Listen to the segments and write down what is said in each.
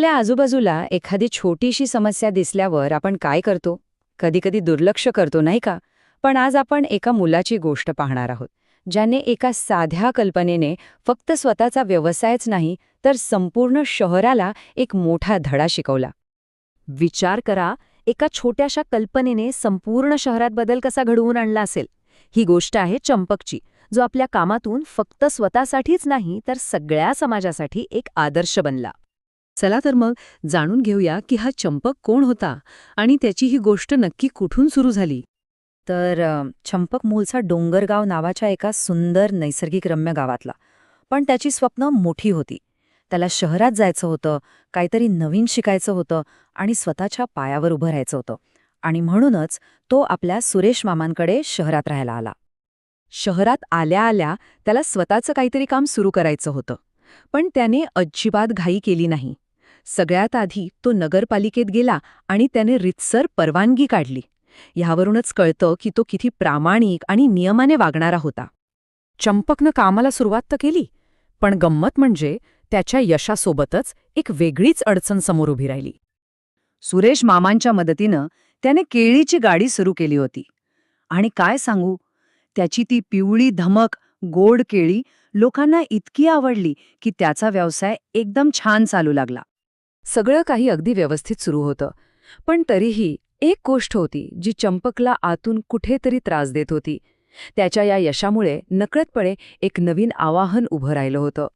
आपल्या आजूबाजूला एखादी छोटीशी समस्या दिसल्यावर आपण काय करतो? कधीकधी दुर्लक्ष करतो नाही का? पण आज आपण एका मुलाची गोष्ट पाहणार आहोत ज्याने एका साध्या कल्पनेने फक्त स्वतःचा व्यवसायच नाही तर संपूर्ण शहराला एक मोठा धडा शिकवला. विचार करा एका छोट्याशा कल्पनेने संपूर्ण शहरात बदल कसा घडवून आणला असेल? ही गोष्ट आहे चंपकची जो आपल्या कामातून फक्त स्वतःसाठीच नाही तर सगळ्या समाजासाठी एक आदर्श बनला. चला तर मग जाणून घेऊया की हा चंपक कोण होता आणि त्याची ही गोष्ट नक्की कुठून सुरू झाली. तर चंपक मूलचा डोंगरगाव नावाच्या एका सुंदर नैसर्गिक रम्य गावातला. पण त्याची स्वप्न मोठी होती. त्याला शहरात जायचं होतं काहीतरी नवीन शिकायचं होतं आणि स्वतःच्या पायावर उभं राहायचं होतं. आणि म्हणूनच तो आपल्या सुरेश मामांकडे शहरात राहायला आला. शहरात आल्या आल्या त्याला स्वतःचं काहीतरी काम सुरू करायचं होतं. पण त्याने अजिबात घाई केली नाही. सगळ्यात आधी तो नगरपालिकेत गेला आणि त्याने रितसर परवानगी काढली. ह्यावरूनच कळतं की तो किती प्रामाणिक आणि नियमाने वागणारा होता. चंपकनं कामाला सुरुवात तर केली पण गंमत म्हणजे त्याच्या यशासोबतच एक वेगळीच अडचण समोर उभी राहिली. सुरेश मामांच्या मदतीनं त्याने केळीची गाडी सुरू केली होती. आणि काय सांगू त्याची ती पिवळी धमक गोड केळी लोकांना इतकी आवडली की त्याचा व्यवसाय एकदम छान चालू लागला. सगळं काही अगदी व्यवस्थित सुरू होतं. पण तरीही एक गोष्ट होती जी चंपकला आतून कुठेतरी त्रास देत होती. त्याच्या या यशामुळे नकळतपणे एक नवीन आवाहन उभं राहिलं होतं.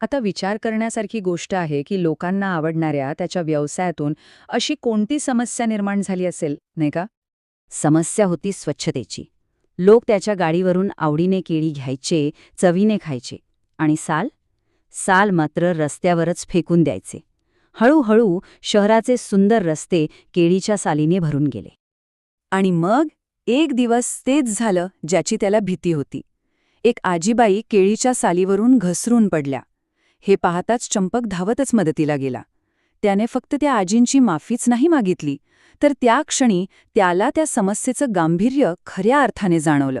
आता विचार करण्यासारखी गोष्ट आहे की लोकांना आवडणाऱ्या त्याच्या व्यवसायातून अशी कोणती समस्या निर्माण झाली असेल नाही का? समस्या होती स्वच्छतेची. लोक त्याच्या गाडीवरून आवडीने केळी घ्यायचे चवीने खायचे आणि साल? साल मात्र रस्त्यावरच फेकून द्यायचे. हळूहळू शहराचे सुंदर रस्ते केळीच्या सालीने भरून गेले. आणि मग एक दिवस तेच झालं ज्याची त्याला भीती होती. एक आजीबाई केळीच्या सालीवरून घसरून पडल्या. हे पाहताच चंपक धावतच मदतीला गेला. त्याने फक्त त्या आजींची माफीच नाही मागितली तर त्या क्षणी त्याला त्या समस्येचं गांभीर्य खऱ्या अर्थाने जाणवलं.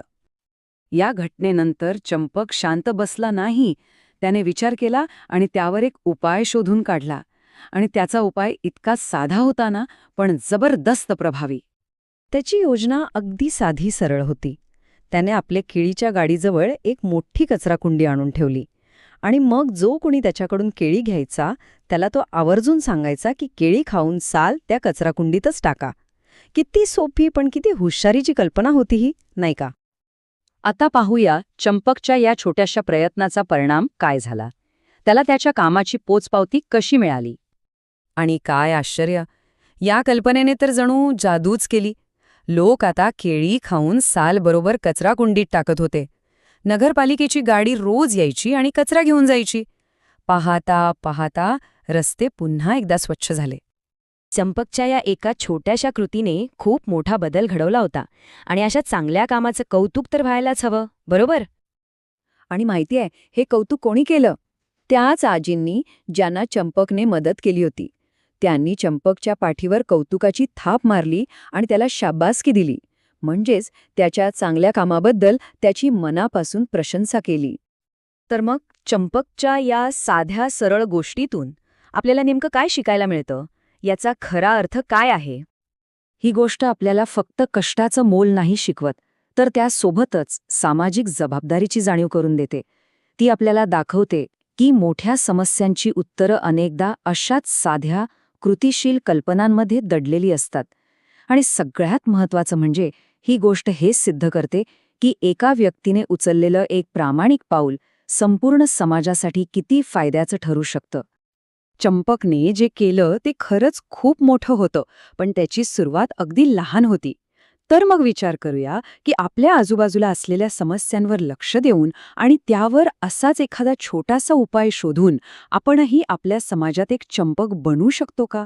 या घटनेनंतर चंपक शांत बसला नाही. त्याने विचार केला आणि त्यावर एक उपाय शोधून काढला. आणि त्याचा उपाय इतका साधा होता ना पण जबरदस्त प्रभावी. त्याची योजना अगदी साधी सरळ होती. त्याने आपल्या केळीच्या गाडीजवळ एक मोठी कचराकुंडी आणून ठेवली. आणि मग जो कोणी त्याच्याकडून केळी घ्यायचा त्याला तो आवर्जून सांगायचा की केळी खाऊन साल त्या कचराकुंडीतच टाका. किती सोपी पण किती हुशारीची कल्पना होती ही नाही का? आता पाहूया चंपकच्या या छोट्याशा प्रयत्नाचा परिणाम काय झाला. त्याला त्याच्या कामाची पोचपावती कशी मिळाली? आणि काय आश्चर्य! या कल्पनेने तर जणू जादूच केली. लोक आता केळी खाऊन साल बरोबर कचराकुंडीत टाकत होते. नगरपालिकेची गाडी रोज यायची आणि कचरा घेऊन जायची. पाहता पाहता रस्ते पुन्हा एकदा स्वच्छ झाले. चंपकच्या या एका छोट्याशा कृतीने खूप मोठा बदल घडवला होता आणि अशा चांगल्या कामाचं कौतुक तर व्हायलाच हवं बरोबर? आणि माहितीये हे कौतुक कोणी केलं? त्याच आजींनी ज्यांना चंपकने मदत केली होती. त्यांनी चंपकच्या पाठीवर कौतुकाची थाप मारली आणि त्याला शाबासकी दिली. म्हणजेच त्याच्या चांगल्या कामाबद्दल त्याची मनापासून प्रशंसा केली. तर मग चंपकच्या या साध्या सरळ गोष्टीतून आपल्याला नेमकं काय शिकायला मिळतं? याचा खरा अर्थ काय आहे? ही गोष्ट आपल्याला फक्त कष्टाचं मोल नाही शिकवत तर त्यासोबतच सामाजिक जबाबदारीची जाणीव करून देते. ती आपल्याला दाखवते की मोठ्या समस्यांची उत्तरं अनेकदा अशाच साध्या कृतिशील कल्पनांमध्ये दडलेली असतात. आणि सगळ्यात महत्वाचं म्हणजे ही गोष्ट हेच सिद्ध करते की एका व्यक्तीने उचललेलं एक प्रामाणिक पाऊल संपूर्ण समाजासाठी किती फायद्याचं ठरू शकतं. चंपकने जे केलं ते खरंच खूप मोठं होतं पण त्याची सुरुवात अगदी लहान होती. तर मग विचार करूया की आपल्या आजूबाजूला असलेल्या समस्यांवर लक्ष देऊन आणि त्यावर असाच एखादा छोटासा उपाय शोधून आपणही आपल्या समाजात एक चंपक बनू शकतो का?